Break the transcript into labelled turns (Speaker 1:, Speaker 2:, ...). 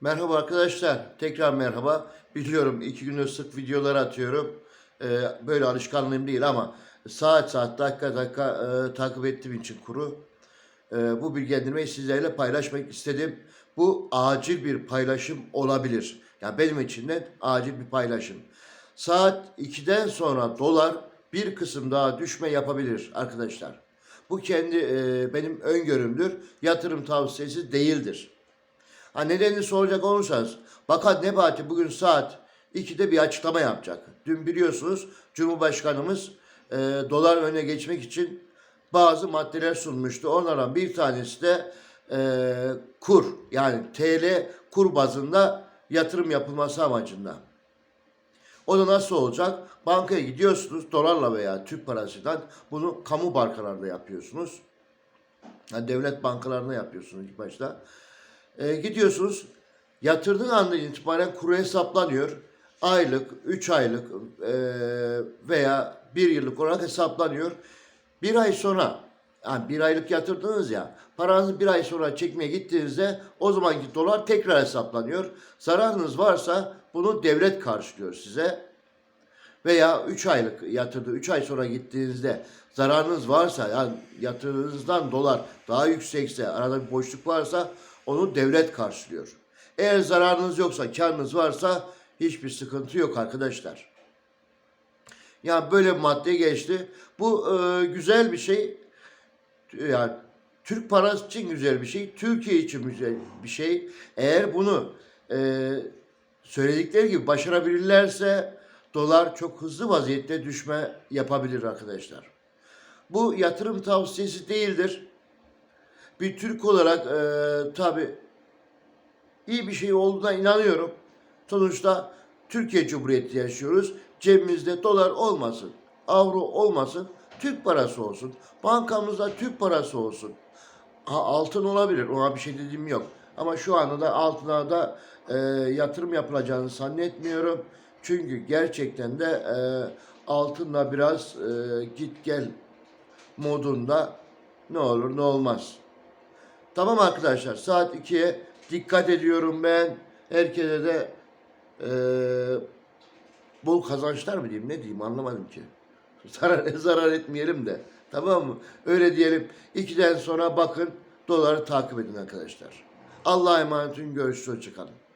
Speaker 1: Merhaba arkadaşlar. Tekrar merhaba. Biliyorum iki gündür sık videolar atıyorum. Ee, böyle alışkanlığım değil ama saat saat dakika dakika e, takip ettiğim için kuru. e, bu bilgilendirmeyi sizlerle paylaşmak istedim. Bu acil bir paylaşım olabilir. Yani benim için de acil bir paylaşım. Saat 2'den sonra dolar bir kısım daha düşme yapabilir arkadaşlar. Bu kendi e, benim öngörümdür. Yatırım tavsiyesi değildir. Ha nedenini soracak olursanız Bakan Nebati bugün saat 2'de bir açıklama yapacak. Dün biliyorsunuz Cumhurbaşkanımız e, dolar öne geçmek için bazı maddeler sunmuştu. Onlardan bir tanesi de e, kur yani TL kur bazında yatırım yapılması amacında. O da nasıl olacak? Bankaya gidiyorsunuz dolarla veya Türk parasından bunu kamu bankalarda yapıyorsunuz. Yani devlet bankalarında yapıyorsunuz ilk başta. E, gidiyorsunuz yatırdığın andan itibaren kuru hesaplanıyor. Aylık, 3 aylık e, veya 1 yıllık olarak hesaplanıyor. Bir ay sonra yani bir aylık yatırdınız ya paranızı bir ay sonra çekmeye gittiğinizde o zamanki dolar tekrar hesaplanıyor. Zararınız varsa bunu devlet karşılıyor size veya 3 aylık yatırdı 3 ay sonra gittiğinizde zararınız varsa yani yatırdığınızdan dolar daha yüksekse arada bir boşluk varsa onu devlet karşılıyor. Eğer zararınız yoksa karınız varsa hiçbir sıkıntı yok arkadaşlar. Yani böyle bir madde geçti. Bu e, güzel bir şey. Yani Türk parası için güzel bir şey. Türkiye için güzel bir şey. Eğer bunu e, söyledikleri gibi başarabilirlerse dolar çok hızlı vaziyette düşme yapabilir arkadaşlar. Bu yatırım tavsiyesi değildir. Bir Türk olarak e, tabi iyi bir şey olduğuna inanıyorum. Sonuçta Türkiye Cumhuriyeti yaşıyoruz. Cebimizde dolar olmasın, avro olmasın, Türk parası olsun. Bankamızda Türk parası olsun. Ha, altın olabilir, ona bir şey dediğim yok. Ama şu anda da altına da e, yatırım yapılacağını zannetmiyorum. Çünkü gerçekten de e, altınla biraz e, git gel modunda ne olur ne olmaz. Tamam arkadaşlar saat 2'ye dikkat ediyorum ben. Herkese de e, bol kazançlar mı diyeyim ne diyeyim anlamadım ki. Zarar, zarar etmeyelim de. Tamam mı? Öyle diyelim. 2'den sonra bakın doları takip edin arkadaşlar. Allah'a emanet olun. Görüşürüz. Hoşçakalın.